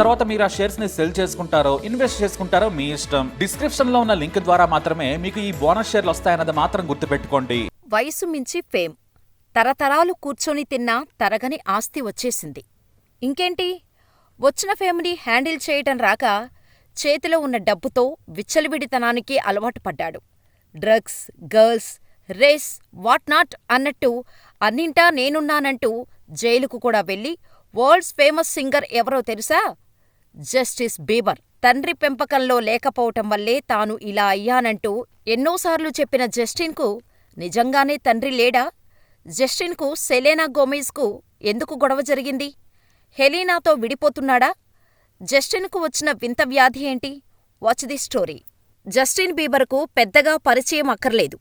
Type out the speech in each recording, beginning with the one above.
తర్వాత మీరు ఆ షేర్స్ని సెల్ చేసుకుంటారో ఇన్వెస్ట్ చేసుకుంటారో మీ ఇష్టం. డిస్క్రిప్షన్లో ఉన్న లింక్ ద్వారా మాత్రమే మీకు ఈ బోనస్ షేర్లు వస్తాయన్నది మాత్రం గుర్తుపెట్టుకోండి. వయసు మించి ఫేమ్ తరతరాలు కూర్చొని తిన్నా తరగని ఆస్తి వచ్చేసింది. ఇంకేంటి? వచ్చిన ఫేమ్ని హ్యాండిల్ చేయటం రాక చేతిలో ఉన్న డబ్బుతో విచ్చలవిడితనానికి అలవాటు పడ్డాడు. Drugs girls race what not అన్నట్టు అన్నింటా నేనున్నానంటూ జైలుకు కూడా వెళ్ళి వరల్డ్స్ ఫేమస్ సింగర్ ఎవరో తెలుసా? Justin Bieber. తండ్రి పెంపకంలో లేకపోవటం వల్లే తాను ఇలా అయ్యానంటూ ఎన్నోసార్లు చెప్పిన జస్టిన్కు నిజంగానే తండ్రి లేడా? జస్టిన్కు సెలేనా గోమెజ్కు ఎందుకు గొడవ జరిగింది? హెలీనాతో విడిపోతున్నాడా? జస్టిన్కు వచ్చిన వింత వ్యాధి ఏంటి? వాచ్ ది స్టోరీ జస్టిన్ బీబర్కు పెద్దగా పరిచయం అక్కర్లేదు.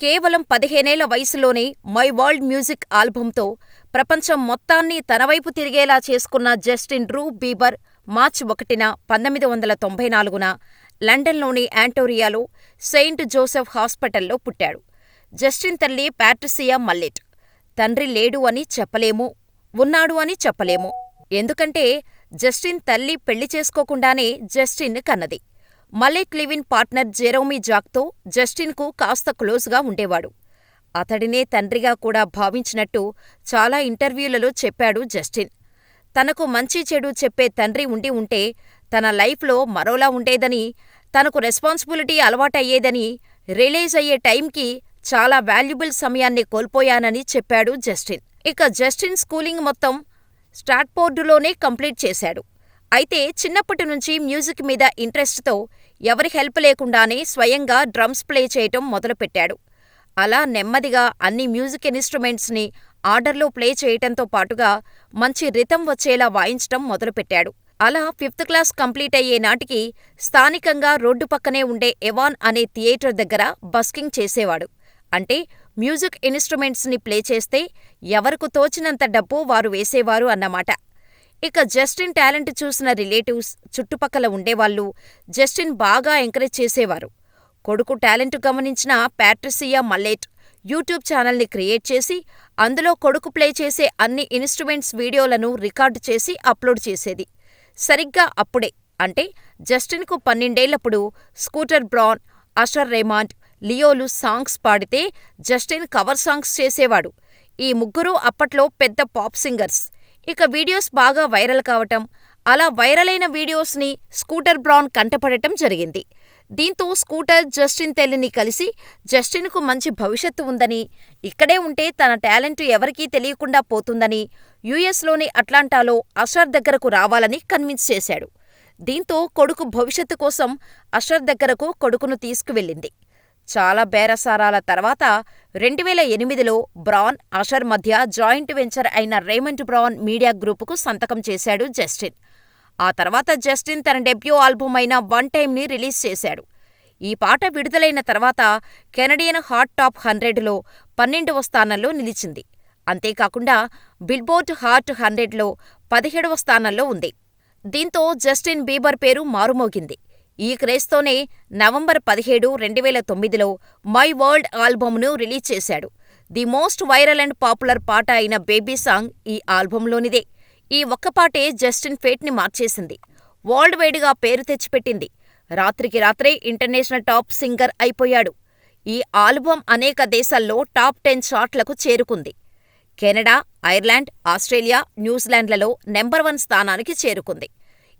కేవలం పదిహేనేళ్ళ వయసులోనే మై వరల్డ్ మ్యూజిక్ ఆల్బంతో ప్రపంచం మొత్తాన్ని తనవైపు తిరిగేలా చేసుకున్న జస్టిన్ రూ బీబర్ మార్చి ఒకటిన పంతొమ్మిది వందల తొంభై నాలుగున లండన్లోని యాంటోరియాలో సెయింట్ జోసెఫ్ హాస్పిటల్లో పుట్టాడు. జస్టిన్ తల్లి ప్యాట్రిసియా మల్లెట్ తండ్రి లేడు అని చెప్పలేము ఉన్నాడు అని చెప్పలేము. ఎందుకంటే జస్టిన్ తల్లి పెళ్ళి చేసుకోకుండానే జస్టిన్ కన్నది. మల్లెట్ లివిన్ పార్ట్నర్ జెరోమీ జాక్తో జస్టిన్కు కాస్త క్లోజ్గా ఉండేవాడు. అతడినే తండ్రిగా కూడా భావించినట్టు చాలా ఇంటర్వ్యూలలో చెప్పాడు జస్టిన్. తనకు మంచి చెడు చెప్పే తండ్రి ఉండి ఉంటే తన లైఫ్లో మరోలా ఉండేదని తనకు రెస్పాన్సిబిలిటీ అలవాటయ్యేదని రిలీజ్ అయ్యే టైంకి చాలా వాల్యుబుల్ సమయాన్ని కోల్పోయానని చెప్పాడు జస్టిన్. ఇక జస్టిన్ స్కూలింగ్ మొత్తం స్టాట్ఫోర్డులోనే కంప్లీట్ చేశాడు. అయితే చిన్నప్పటి నుంచి మ్యూజిక్ మీద ఇంట్రెస్ట్తో ఎవరి హెల్ప్ లేకుండానే స్వయంగా డ్రమ్స్ ప్లే చేయటం మొదలుపెట్టాడు. అలా నెమ్మదిగా అన్ని మ్యూజిక్ ఇన్స్ట్రుమెంట్స్ని ఆర్డర్లో ప్లే చేయటంతో పాటుగా మంచి రితం వచ్చేలా వాయించటం మొదలుపెట్టాడు. అలా ఫిఫ్త్ క్లాస్ కంప్లీట్ అయ్యే నాటికి స్థానికంగా రోడ్డు పక్కనే ఉండే ఎవాన్ అనే థియేటర్ దగ్గర బస్కింగ్ చేసేవాడు. అంటే మ్యూజిక్ ఇన్స్ట్రుమెంట్స్ని ప్లే చేస్తే ఎవరకు తోచినంత డబ్బు వారు వేసేవారు అన్నమాట. ఇక జస్టిన్ టాలెంట్ చూసిన రిలేటివ్స్ చుట్టుపక్కల ఉండేవాళ్ళు జస్టిన్ బాగా ఎంకరేజ్ చేసేవారు. కొడుకు టాలెంట్ గమనించిన ప్యాట్రిసియా మల్లెట్ యూట్యూబ్ ఛానల్ని క్రియేట్ చేసి అందులో కొడుకు ప్లే చేసే అన్ని ఇన్స్ట్రుమెంట్స్ వీడియోలను రికార్డు చేసి అప్లోడ్ చేసేది. సరిగ్గా అప్పుడే అంటే జస్టిన్కు పన్నెండేళ్ళప్పుడు స్కూటర్ బ్రాన్ అషర్ రెమాండ్ లియోలు సాంగ్స్ పాడితే జస్టిన్ కవర్ సాంగ్స్ చేసేవాడు. ఈ ముగ్గురూ అప్పట్లో పెద్ద పాప్ సింగర్స్. ఇక వీడియోస్ బాగా వైరల్ కావటం అలా వైరలైన వీడియోస్ని స్కూటర్ బ్రాన్ కంటపడటం జరిగింది. దీంతో స్కూటర్ జస్టిన్ తెల్లిని కలిసి జస్టిన్కు మంచి భవిష్యత్తు ఉందని ఇక్కడే ఉంటే తన టాలెంట్ ఎవరికీ తెలియకుండా పోతుందని యుఎస్లోని అట్లాంటాలో అషర్ దగ్గరకు రావాలని కన్విన్స్ చేశాడు. దీంతో కొడుకు భవిష్యత్తు కోసం అషర్ దగ్గరకు కొడుకును తీసుకువెళ్ళింది. చాలా బేరసారాల తర్వాత రెండువేల ఎనిమిదిలో బ్రాన్ అషర్ మధ్య జాయింట్ వెంచర్ అయిన రేమండ్ బ్రాన్ మీడియా గ్రూపుకు సంతకం చేశాడు జస్టిన్. ఆ తర్వాత జస్టిన్ తన డెబ్యూ ఆల్బమ్ అయిన వన్ టైమ్ని రిలీజ్ చేశాడు. ఈ పాట విడుదలైన తర్వాత కెనడియన్ హాట్ టాప్ హండ్రెడ్లో పన్నెండవ స్థానంలో నిలిచింది. అంతేకాకుండా బిల్బోర్డ్ హాట్ హండ్రెడ్లో పదిహేడవ స్థానంలో ఉంది. దీంతో జస్టిన్ బీబర్ పేరు మారుమోగింది. ఈ క్రేజ్తోనే నవంబర్ పదిహేడు రెండువేల తొమ్మిదిలో మై వరల్డ్ ఆల్బమ్ను రిలీజ్ చేశాడు. The most viral and popular పాట అయిన బేబీ సాంగ్ ఈ ఆల్బంలోనిదే ఈ ఒక్కపాటే జస్టిన్ ఫేట్ని మార్చేసింది. వరల్డ్ వైడ్గా పేరు తెచ్చిపెట్టింది. రాత్రికి రాత్రే ఇంటర్నేషనల్ టాప్ సింగర్ అయిపోయాడు. ఈ ఆల్బం అనేక దేశాల్లో టాప్ టెన్ చార్ట్లకు చేరుకుంది. కెనడా ఐర్లాండ్ ఆస్ట్రేలియా న్యూజిలాండ్లలో నెంబర్ వన్ స్థానానికి చేరుకుంది.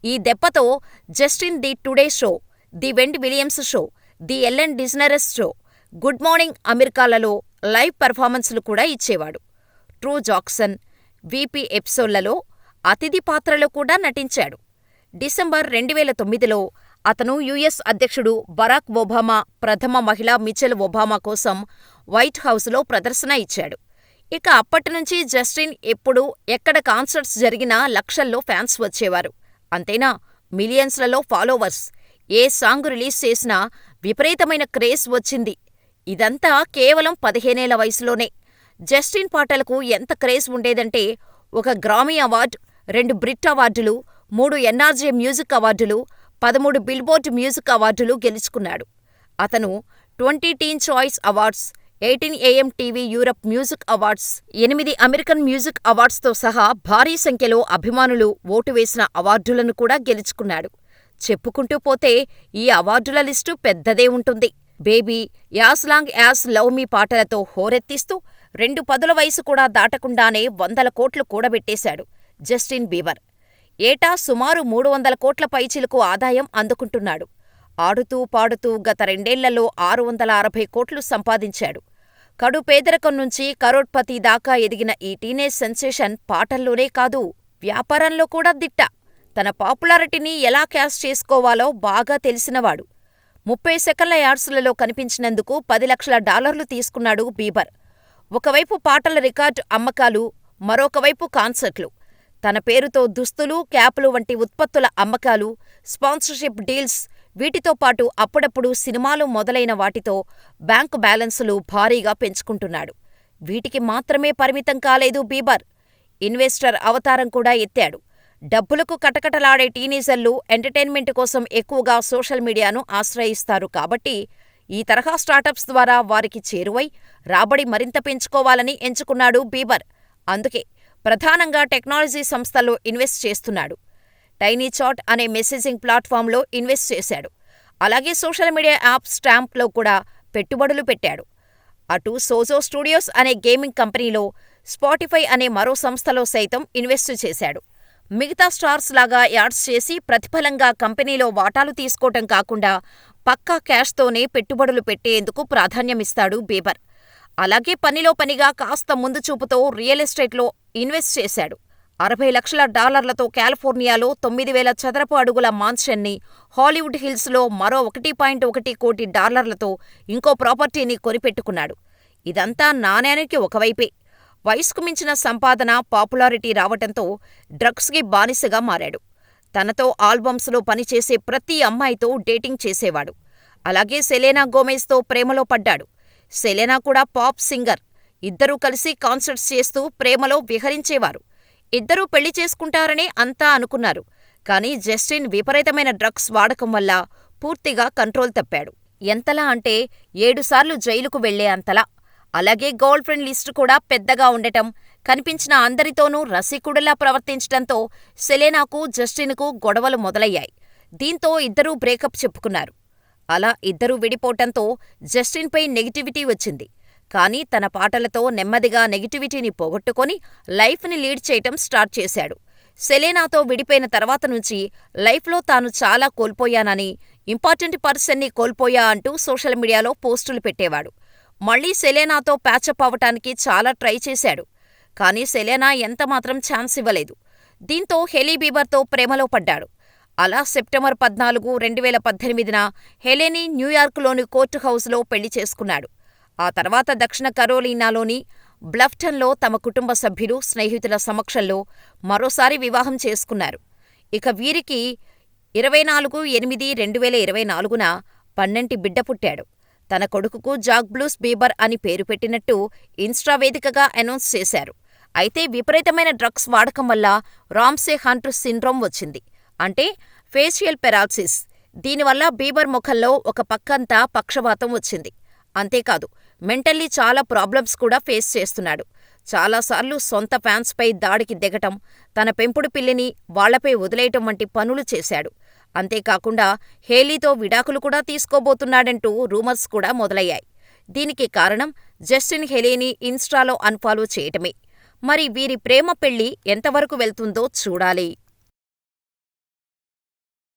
ఈ దెబ్బతో Justin the today show the Wendy Williams show the Ellen DeGeneres show good morning అమెరికాలలో లైవ్ పెర్ఫార్మెన్స్లు కూడా ఇచ్చేవాడు. ట్రూ జాక్సన్ విపి ఎపిసోడ్లలో అతిథి పాత్రలో కూడా నటించాడు. డిసెంబర్ రెండువేల తొమ్మిదిలో అతను యుఎస్ అధ్యక్షుడు బరాక్ ఒబామా ప్రథమ మహిళ మిచెల్ ఒబామా కోసం వైట్ హౌస్లో ప్రదర్శన ఇచ్చాడు. ఇక అప్పటినుంచి జస్టిన్ ఎప్పుడు ఎక్కడ కాన్సర్ట్స్ జరిగినా లక్షల్లో ఫ్యాన్స్ వచ్చేవారు. అంతేనా? మిలియన్స్లలో ఫాలోవర్స్. ఏ సాంగ్ రిలీజ్ చేసినా విపరీతమైన క్రేజ్ వచ్చింది. ఇదంతా కేవలం పదిహేనేళ్ళ వయసులోనే. జస్టిన్ పాటలకు ఎంత క్రేజ్ ఉండేదంటే ఒక గ్రామీ అవార్డ్ రెండు బ్రిట్ అవార్డులు మూడు ఎన్ఆర్జే మ్యూజిక్ అవార్డులు పదమూడు బిల్బోర్డ్ మ్యూజిక్ అవార్డులు గెలుచుకున్నాడు. అతను twenty teen choice awards eighteen AM TV Europe music awards ఎనిమిది అమెరికన్ మ్యూజిక్ అవార్డ్స్తో సహా భారీ సంఖ్యలో అభిమానులు ఓటు వేసిన అవార్డులను కూడా గెలుచుకున్నాడు. చెప్పుకుంటూ పోతే ఈ అవార్డుల లిస్టు పెద్దదే ఉంటుంది. Baby as long as love me పాటలతో హోరెత్తిస్తూ రెండు పదుల వయసు కూడా దాటకుండానే వందల కోట్లు కూడబెట్టేశాడు. జస్టిన్ బీబర్ ఏటా సుమారు మూడు వందల కోట్ల పైచిలుకు ఆదాయం అందుకుంటున్నాడు. ఆడుతూ పాడుతూ గత రెండేళ్ళలో ఆరు వందల అరవై కోట్లు సంపాదించాడు. కడు పేదరికం నుంచి కరోడ్పతి దాకా ఎదిగిన ఈ టీనేజ్ సెన్సేషన్ పాటల్లోనే కాదు వ్యాపారంలో కూడా దిట్ట. తన పాపులారిటీని ఎలా క్యాష్ చేసుకోవాలో బాగా తెలిసినవాడు. ముప్పై సెకన్ల యాడ్స్లలో కనిపించినందుకు పది లక్షల డాలర్లు తీసుకున్నాడు బీబర్ ఒకవైపు పాటల రికార్డు అమ్మకాలు మరొకవైపు కాన్సర్ట్లు. తన పేరుతో దుస్తులు క్యాపులు వంటి ఉత్పత్తుల అమ్మకాలు స్పాన్సర్షిప్ డీల్స్ వీటితో పాటు అప్పుడప్పుడు సినిమాలు మొదలైన వాటితో బ్యాంకు బ్యాలెన్సులు భారీగా పెంచుకుంటున్నాడు. వీటికి మాత్రమే పరిమితం కాలేదు బీబర్. ఇన్వెస్టర్ అవతారం కూడా ఎత్తాడు. డబ్బులకు కటకటలాడే టీనేజర్లు ఎంటర్టైన్మెంట్ కోసం ఎక్కువగా సోషల్ మీడియాను ఆశ్రయిస్తారు కాబట్టి ఈ తరహా స్టార్టప్స్ ద్వారా వారికి చేరువై రాబడి మరింత పెంచుకోవాలని ఎంచుకున్నాడు బీబర్. అందుకే ప్రధానంగా టెక్నాలజీ సంస్థల్లో ఇన్వెస్ట్ చేస్తున్నాడు. టైనీచాట్ అనే మెసేజింగ్ ప్లాట్ఫామ్లో ఇన్వెస్ట్ చేశాడు. అలాగే సోషల్ మీడియా యాప్ స్టాంప్లో కూడా పెట్టుబడులు పెట్టాడు. అటు సోజో స్టూడియోస్ అనే గేమింగ్ కంపెనీలో స్పాటిఫై అనే మరో సంస్థలో సైతం ఇన్వెస్ట్ చేశాడు. మిగతా స్టార్స్ లాగా యాడ్స్ చేసి ప్రతిఫలంగా కంపెనీలో వాటాలు తీసుకోవటం కాకుండా పక్కా క్యాష్తోనే పెట్టుబడులు పెట్టేందుకు ప్రాధాన్యమిస్తాడు బీబర్. అలాగే పనిలో పనిగా కాస్త ముందు చూపుతో రియల్ ఎస్టేట్లో ఇన్వెస్ట్ చేశాడు. అరవై లక్షల డాలర్లతో కాలిఫోర్నియాలో తొమ్మిది వేల చదరపు అడుగుల మాన్షన్ని హాలీవుడ్ హిల్స్లో మరో ఒకటి పాయింట్ ఒకటి కోటి డాలర్లతో ఇంకో ప్రాపర్టీని కొనిపెట్టుకున్నాడు. ఇదంతా నాణేనికి ఒకవైపే. వయసుకు మించిన సంపాదన పాపులారిటీ రావటంతో డ్రగ్స్కి బానిసగా మారాడు. తనతో ఆల్బమ్స్లో పనిచేసే ప్రతి అమ్మాయితో డేటింగ్ చేసేవాడు. అలాగే సెలేనా గోమెజ్తో ప్రేమలో పడ్డాడు. సెలెనా కూడా పాప్ సింగర్. ఇద్దరూ కలిసి కాన్సర్ట్స్ చేస్తూ ప్రేమలో విహరించేవారు. ఇద్దరూ పెళ్ళి చేసుకుంటారనే అంతా అనుకున్నారు. కానీ జస్టిన్ విపరీతమైన డ్రగ్స్ వాడకం వల్ల పూర్తిగా కంట్రోల్ తప్పాడు. ఎంతలా అంటే ఏడుసార్లు జైలుకు వెళ్ళే అంతలా. అలాగే గర్ల్ ఫ్రెండ్ లిస్టు కూడా పెద్దగా ఉండటం కనిపించిన అందరితోనూ రసికుడిలా ప్రవర్తించటంతో సెలెనాకు జస్టిన్కు గొడవలు మొదలయ్యాయి. దీంతో ఇద్దరూ బ్రేకప్ చెప్పుకున్నారు. అలా ఇద్దరూ విడిపోవటంతో జస్టిన్పై నెగిటివిటీ వచ్చింది. కానీ తన పాటలతో నెమ్మదిగా నెగిటివిటీని పోగొట్టుకొని లైఫ్ని లీడ్ చేయటం స్టార్ట్ చేశాడు. సెలేనాతో విడిపోయిన తర్వాత నుంచి లైఫ్లో తాను చాలా కోల్పోయానని ఇంపార్టెంట్ పర్సన్ని కోల్పోయా అంటూ సోషల్ మీడియాలో పోస్టులు పెట్టేవాడు. మళ్ళీ సెలేనాతో ప్యాచప్ అవ్వటానికి చాలా ట్రై చేశాడు. కానీ సెలేనా ఎంతమాత్రం ఛాన్స్ ఇవ్వలేదు. దీంతో హెలీ బీబర్తో ప్రేమలో పడ్డాడు. అలా సెప్టెంబర్ పద్నాలుగు రెండు వేల పద్దెనిమిదిన హెలెనీ న్యూయార్క్లోని కోర్టు హౌస్లో పెళ్ళి చేసుకున్నాడు. ఆ తర్వాత దక్షిణ కరోలినాలోని బ్లఫ్టన్లో తమ కుటుంబ సభ్యులు స్నేహితుల సమక్షంలో మరోసారి వివాహం చేసుకున్నారు. ఇక వీరికి ఇరవై నాలుగు ఎనిమిది రెండు వేల ఇరవై నాలుగున పన్నెంటి బిడ్డ పుట్టాడు. తన కొడుకుకు జాక్ బ్లూస్ బీబర్ అని పేరు పెట్టినట్టు ఇన్స్టా వేదికగా అనౌన్స్ చేశారు. అయితే విపరీతమైన డ్రగ్స్ వాడకం వల్ల రామ్సే హంట్ సిండ్రోమ్ వచ్చింది. అంటే ఫేషియల్ పెరాల్సిస్ దీనివల్ల బీబర్ ముఖంలో ఒక పక్కంతా పక్షవాతం వచ్చింది. అంతేకాదు మెంటల్లీ చాలా ప్రాబ్లమ్స్ కూడా ఫేస్ చేస్తున్నాడు. చాలాసార్లు సొంత ఫ్యాన్స్పై దాడికి దిగటం తన పెంపుడు పిల్లిని వాళ్ళపై వదిలేయటం వంటి పనులు చేశాడు. అంతేకాకుండా హేలీతో విడాకులు కూడా తీసుకోబోతున్నాడంటూ రూమర్స్ కూడా మొదలయ్యాయి. దీనికి కారణం జస్టిన్ హెలీని ఇన్స్టాలో అన్ఫాలో చేయటమే. మరి వీరి ప్రేమ పెళ్ళి ఎంతవరకు వెళ్తుందో చూడాలి.